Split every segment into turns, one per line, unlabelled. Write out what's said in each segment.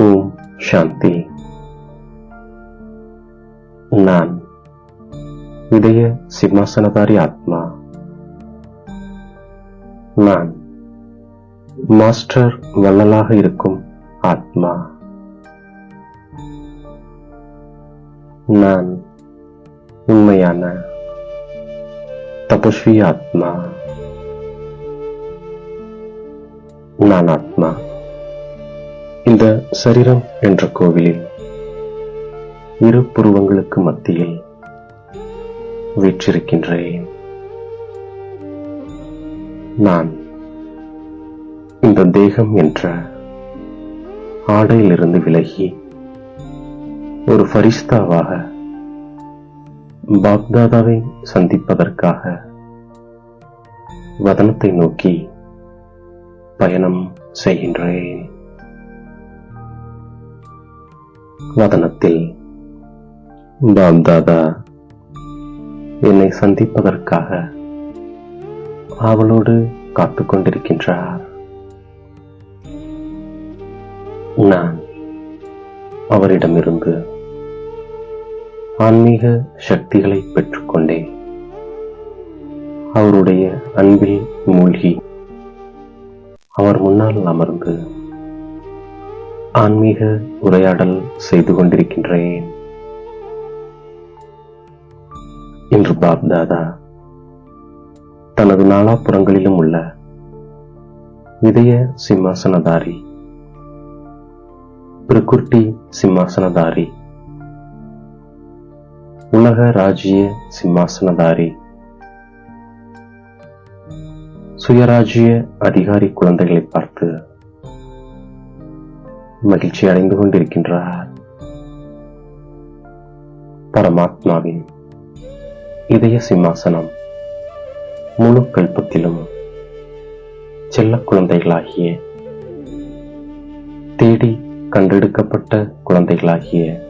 ஓம் சாந்தி. நான் இதய சிம்மாசனதாரி ஆத்மா. நான் மாஸ்டர் வள்ளலாக இருக்கும் ஆத்மா. நான் உண்மையான தபஸ்வி ஆத்மா. நான் ஆத்மா. இந்த சரீரம் என்ற கோவிலில் இரு புருவங்களுக்கு மத்தியில் வீற்றிருக்கின்றேன். நான் இந்த தேகம் என்ற ஆடையிலிருந்து விலகி ஒரு ஃபரிஸ்தாவாக பாக்தாதாவை சந்திப்பதற்காக வதனத்தை நோக்கி பயணம் செய்கின்றேன். வதனத்தில் பாப்தாதா என்னை சந்திப்பதற்காக அவளோடு காத்துக் கொண்டிருக்கின்றார். நான் அவரிடமிருந்து ஆன்மீக சக்திகளை பெற்றுக்கொண்டேன். அவருடைய அன்பில் மூழ்கி அவர் முன்னால் அமர்ந்து ஆன்மீக உரையாடல் செய்து கொண்டிருக்கின்றேன். இன்று பாப்தாதா தனது நாலாப்புறங்களிலும் உள்ள இதய சிம்மாசனதாரி பிரகுர்டி சிம்மாசனதாரி உலக ராஜ்ய சிம்மாசனதாரி சுயராஜ்ய அதிகாரி குழந்தைகளை பார்த்து மகிழ்ச்சி அடைந்து கொண்டிருக்கின்றார். பரமாத்மாவின் இதய சிம்மாசனம் முழு கல்பத்திலும் செல்ல குழந்தைகளாகிய தேடி கண்டெடுக்கப்பட்ட குழந்தைகளாகிய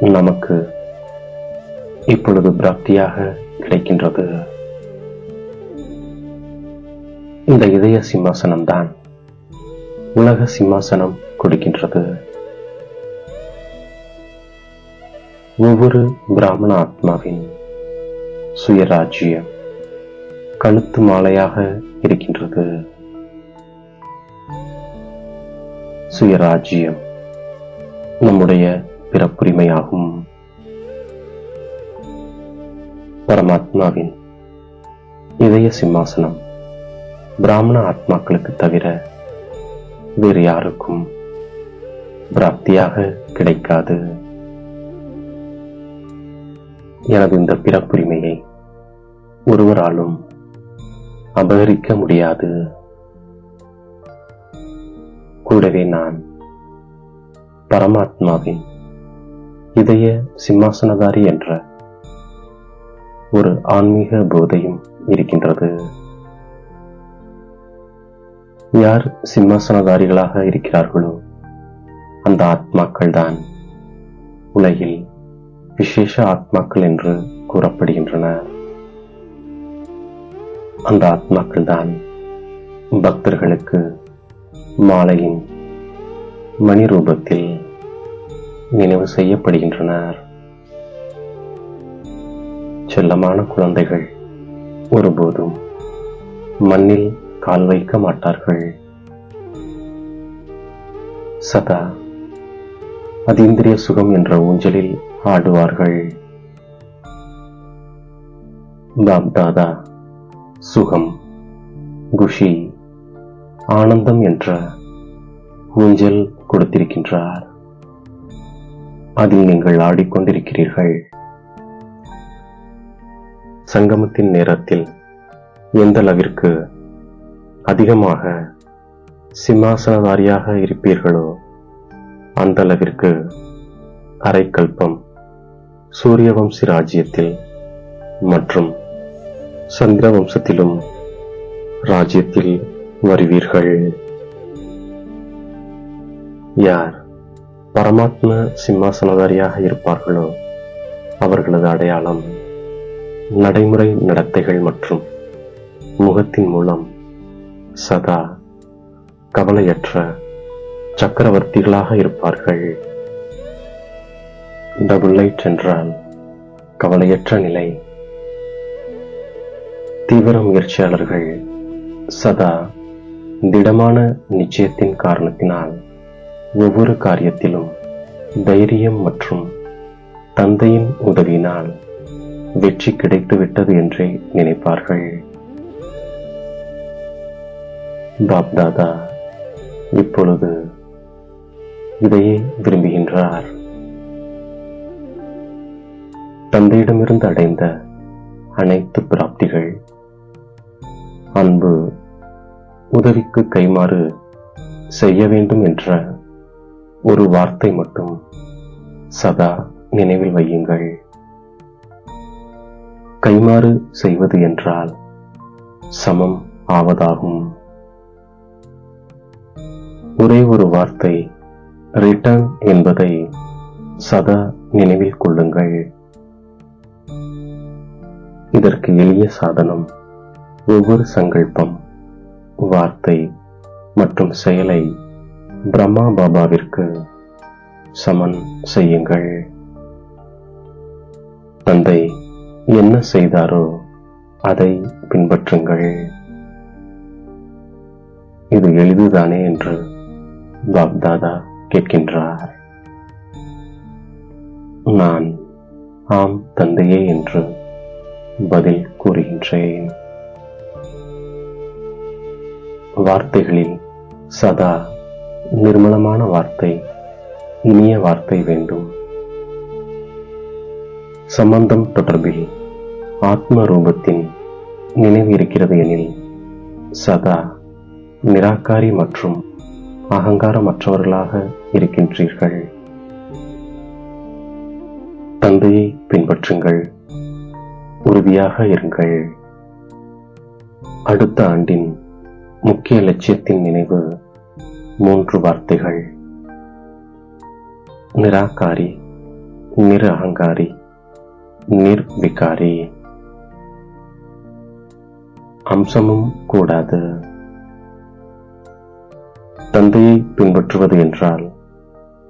நமக்கு இப்பொழுது பிராப்தியாக கிடைக்கின்றது. இந்த இதய சிம்மாசனம்தான் உலக சிம்மாசனம் கொடுக்கின்றது. ஒவ்வொரு பிராமண ஆத்மாவின் சுயராஜ்யம் கழுத்து மாலையாக இருக்கின்றது. சுயராஜ்யம் நம்முடைய பிறப்புரிமையாகும். பரமாத்மாவின் இதய சிம்மாசனம் பிராமண ஆத்மாக்களுக்கு தவிர வேறு யாருக்கும் பிராப்தியாக கிடைக்காது. எனது இந்த பிறப்புரிமையை ஒருவராலும் அபகரிக்க முடியாது. கூடவே நான் பரமாத்மாவின் இதய சிம்மாசனதாரி என்ற ஒரு ஆன்மீக போதையும் இருக்கின்றது. யார் சிம்மாசனதாரிகளாக இருக்கிறார்களோ அந்த ஆத்மாக்கள் தான் உலகில் விசேஷ ஆத்மாக்கள் என்று கூறப்படுகின்றன. அந்த ஆத்மாக்கள் தான் பக்தர்களுக்கு மாலையின் மணி ரூபத்தில் நினைவு செய்யப்படுகின்றனர். செல்லமான குழந்தைகள் ஒருபோதும் மண்ணில் கால் வைக்க மாட்டார்கள். சதா அதீந்திரிய சுகம் என்ற ஊஞ்சலில் ஆடுவார்கள். பாப்தாதா சுகம் குஷி ஆனந்தம் என்ற ஊஞ்சல் கொடுத்திருக்கின்றார். அதில் நீங்கள் ஆடிக்கொண்டிருக்கிறீர்கள். சங்கமத்தின் நேரத்தில் எந்த அளவிற்கு அதிகமாக சிம்மாசனதாரியாக இருப்பீர்களோ? அந்த அளவிற்கு அரைக்கல்பம் சூரியவம்சி ராஜ்யத்தில் மற்றும் சந்திர வம்சத்திலும் ராஜ்யத்தில் வருவீர்கள். யார் பரமாத்ம சிம்மாசனதாரியாக இருப்பார்களோ அவர்களது அடையாளம் நடைமுறை நடத்தைகள் மற்றும் முகத்தின் மூலம் சதா கவலையற்ற சக்கரவர்த்திகளாக இருப்பார்கள். டபுள் லைட் என்றால் கவலையற்ற நிலை. தீவிர முயற்சியாளர்கள் சதா திடமான நிச்சயத்தின் காரணத்தினால் ஒவ்வொரு காரியத்திலும் தைரியம் மற்றும் தந்தையின் உதவியினால் வெற்றி கிடைத்துவிட்டது என்றே நினைப்பார்கள். பாப்தாதா இப்பொழுது இதையே விரும்புகின்றார். தந்தையிடமிருந்து அடைந்த அனைத்து பிராப்திகள் அன்பு உதவிக்கு கைமாறு செய்ய வேண்டும் என்ற ஒரு வார்த்தை மட்டும் சதா நினைவில் வையுங்கள். கைமாறு செய்வது என்றால் சமம் ஆவதாகும். ஒரே ஒரு வார்த்தை ரிட்டர்ன் என்பதை சதா நினைவில் கொள்ளுங்கள். இதற்கு எளிய சாதனம் ஒவ்வொரு சங்கல்பம் வார்த்தை மற்றும் செயலை பிரம்மா பாபாவிற்கு சமன் செய்யுங்கள். தந்தை என்ன செய்தாரோ அதை பின்பற்றுங்கள். இது எளிதுதானே என்று பாப்தாதா கேட்கின்றார். நான் ஆம் தந்தையே என்று பதில் கூறுகின்றேன். வார்த்தைகளில் சதா நிர்மலமான வார்த்தை இனிய வார்த்தை வேண்டும். சம்பந்தம் தொடர்பில் ஆத்ம ரூபத்தின் நினைவு இருக்கிறது எனில் சதா நிராகாரி மற்றும் அகங்காரமற்றவர்களாக இருக்கின்றீர்கள். தந்தையை பின்பற்றுங்கள். உறுதியாக இருங்கள். அடுத்த ஆண்டின் முக்கிய லட்சியத்தின் நினைவு மூன்று வார்த்தைகள். நிராகாரி நிர் அகங்காரி நிர்விகாரி அம்சமும் கூடாது. தந்தையை பின்பற்றுவது என்றால்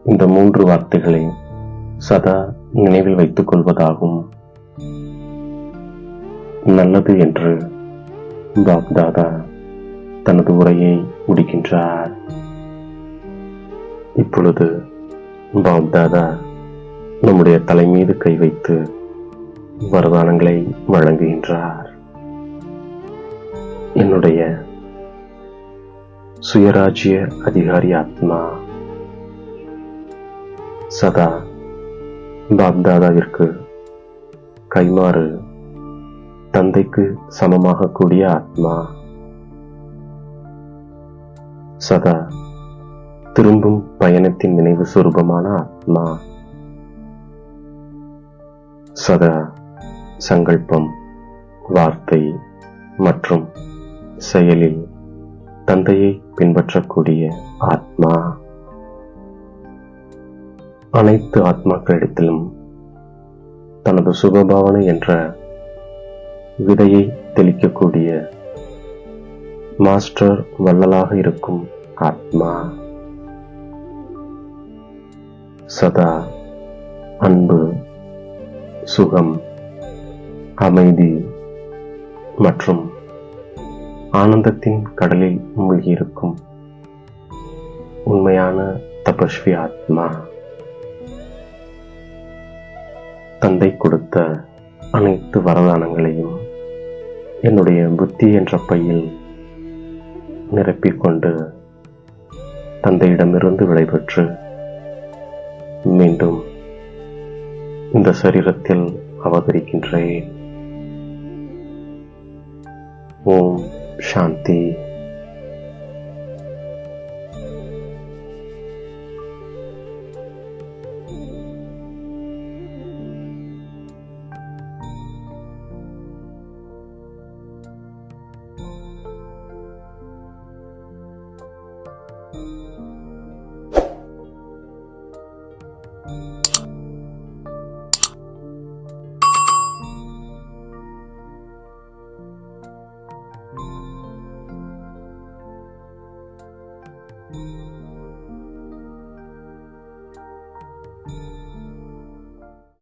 இந்த மூன்று வார்த்தைகளை சதா நினைவில் வைத்துக் கொள்வதாகும். நல்லது என்று பாப்தாதா தனது உரையை முடிக்கின்றார். இப்பொழுது பாப்தாதா நம்முடைய தலைமீது கை வைத்து வரதானங்களை வழங்குகின்றார். என்னுடைய சுயராஜ்ய அதிகாரி ஆத்மா. சதா பாப்தாதாவிற்கு கைமாறு தந்தைக்கு சமமாக கூடிய ஆத்மா. சதா திரும்பும் பயணத்தின் நினைவு சுரூபமான ஆத்மா. சதா சங்கல்பம் வார்த்தை மற்றும் செயலில் தந்தையை பின்பற்றக்கூடிய ஆத்மா. அனைத்து ஆத்மாக்களிடத்திலும் தனது சுகபாவனை என்ற விதையை தெளிக்கக்கூடிய மாஸ்டர் வள்ளலாக இருக்கும் ஆத்மா. சதா அன்பு சுகம் அமைதி மற்றும் ஆனந்தத்தின் கடலில் மூழ்கியிருக்கும் உண்மையான தபஸ்வி ஆத்மா. தந்தை கொடுத்த அனைத்து வரதானங்களையும் என்னுடைய புத்தி என்ற பையில் நிரப்பிக்கொண்டு தந்தையிடமிருந்து விடைபெற்று மீண்டும் இந்த சரீரத்தில் அவதரிக்கின்றேன். ஓம் शांति thank you